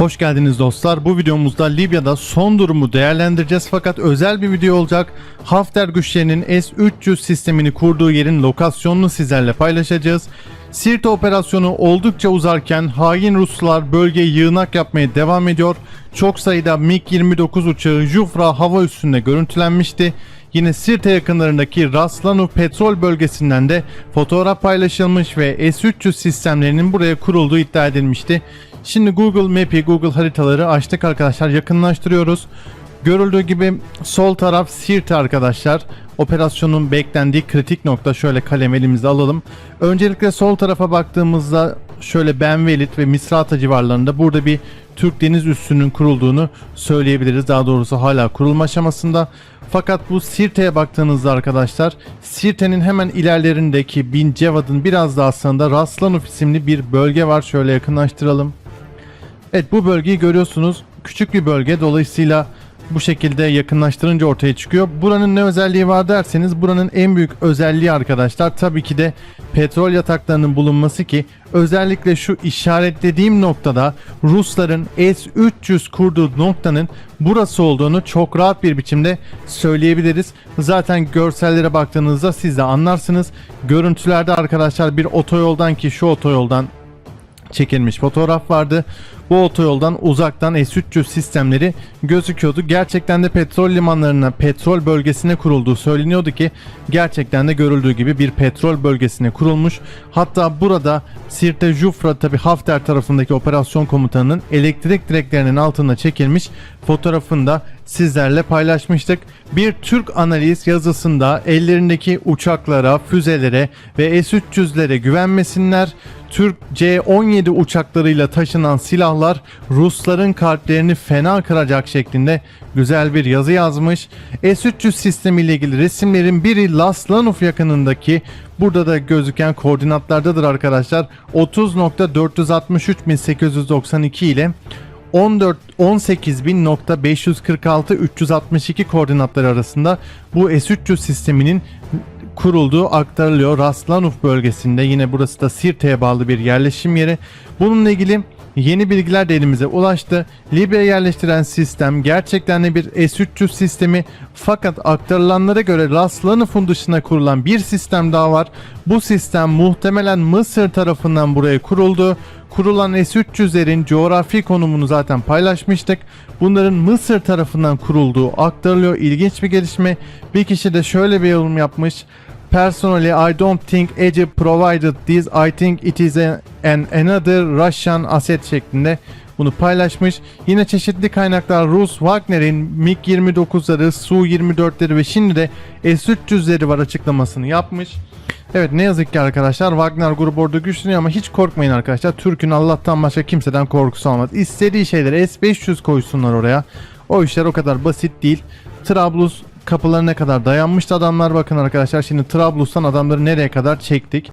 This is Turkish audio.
Hoş geldiniz dostlar. Bu videomuzda Libya'da son durumu değerlendireceğiz fakat özel bir video olacak. Hafter güçlerinin S-300 sistemini kurduğu yerin lokasyonunu sizlerle paylaşacağız. Sirte operasyonu oldukça uzarken hain Ruslar bölgeyi yığınak yapmaya devam ediyor. Çok sayıda MiG-29 uçağı Jufra hava üssünde görüntülenmişti. Yine Sirte yakınlarındaki Raslanu petrol bölgesinden de fotoğraf paylaşılmış ve S-300 sistemlerinin buraya kurulduğu iddia edilmişti. Şimdi Google Map'i, Google haritaları açtık arkadaşlar. Yakınlaştırıyoruz. Görüldüğü gibi sol taraf Sirte arkadaşlar. Operasyonun beklendiği kritik nokta şöyle kalem elimizde alalım. Öncelikle sol tarafa baktığımızda şöyle Benvelit ve Misrata civarlarında burada bir Türk deniz üssünün kurulduğunu söyleyebiliriz. Daha doğrusu hala kurulma aşamasında. Fakat bu Sirte'ye baktığınızda arkadaşlar Sirte'nin hemen ilerlerindeki Bin Cevad'ın biraz daha aslında Raslanuf isimli bir bölge var. Şöyle yakınlaştıralım. Evet bu bölgeyi görüyorsunuz. Küçük bir bölge dolayısıyla bu şekilde yakınlaştırınca ortaya çıkıyor. Buranın ne özelliği var derseniz buranın en büyük özelliği arkadaşlar tabii ki de petrol yataklarının bulunması ki özellikle şu işaretlediğim noktada Rusların S-300 kurduğu noktanın burası olduğunu çok rahat bir biçimde söyleyebiliriz. Zaten görsellere baktığınızda siz de anlarsınız. Görüntülerde arkadaşlar bir otoyoldan ki şu otoyoldan çekilmiş fotoğraf vardı. Bu otoyoldan uzaktan S-300 sistemleri gözüküyordu. Gerçekten de petrol limanlarına, petrol bölgesine kurulduğu söyleniyordu ki gerçekten de görüldüğü gibi bir petrol bölgesine kurulmuş. Hatta burada Sirte Jufra tabi Hafter tarafındaki operasyon komutanının elektrik direklerinin altında çekilmiş fotoğrafını da sizlerle paylaşmıştık. Bir Türk analiz yazısında ellerindeki uçaklara, füzelere ve S-300'lere güvenmesinler. Türk C-17 uçaklarıyla taşınan silahlar Rusların kalplerini fena kıracak şeklinde güzel bir yazı yazmış. S-300 sistemiyle ilgili resimlerin biri Laslanov yakınındaki burada da gözüken koordinatlardadır arkadaşlar. 30.463.892 ile 14 18.546 362 koordinatları arasında bu S-300 sisteminin kurulduğu aktarılıyor. Raslanov bölgesinde yine burası da Sirte'ye bağlı bir yerleşim yeri. Bununla ilgili yeni bilgiler de elimize ulaştı. Libya'ya yerleştiren sistem gerçekten de bir S-300 sistemi fakat aktarılanlara göre Raslanov'un dışına kurulan bir sistem daha var. Bu sistem muhtemelen Mısır tarafından buraya kuruldu. Kurulan S-300'lerin coğrafi konumunu zaten paylaşmıştık. Bunların Mısır tarafından kurulduğu aktarılıyor. İlginç bir gelişme. Bir kişi de şöyle bir yorum yapmış. Personally, I don't think Egypt provided this. I think it is a- an another Russian asset şeklinde bunu paylaşmış. Yine çeşitli kaynaklar Rus Wagner'in MiG-29'ları, Su-24'leri ve şimdi de S-300'leri var açıklamasını yapmış. Evet ne yazık ki arkadaşlar Wagner grubu orada güçleniyor ama hiç korkmayın arkadaşlar. Türk'ün Allah'tan başka kimseden korkusu olmaz. İstediği şeyleri S-500 koysunlar oraya. O işler o kadar basit değil. Trablus kapılarına kadar dayanmıştı adamlar bakın arkadaşlar. Şimdi Trablus'tan adamları nereye kadar çektik.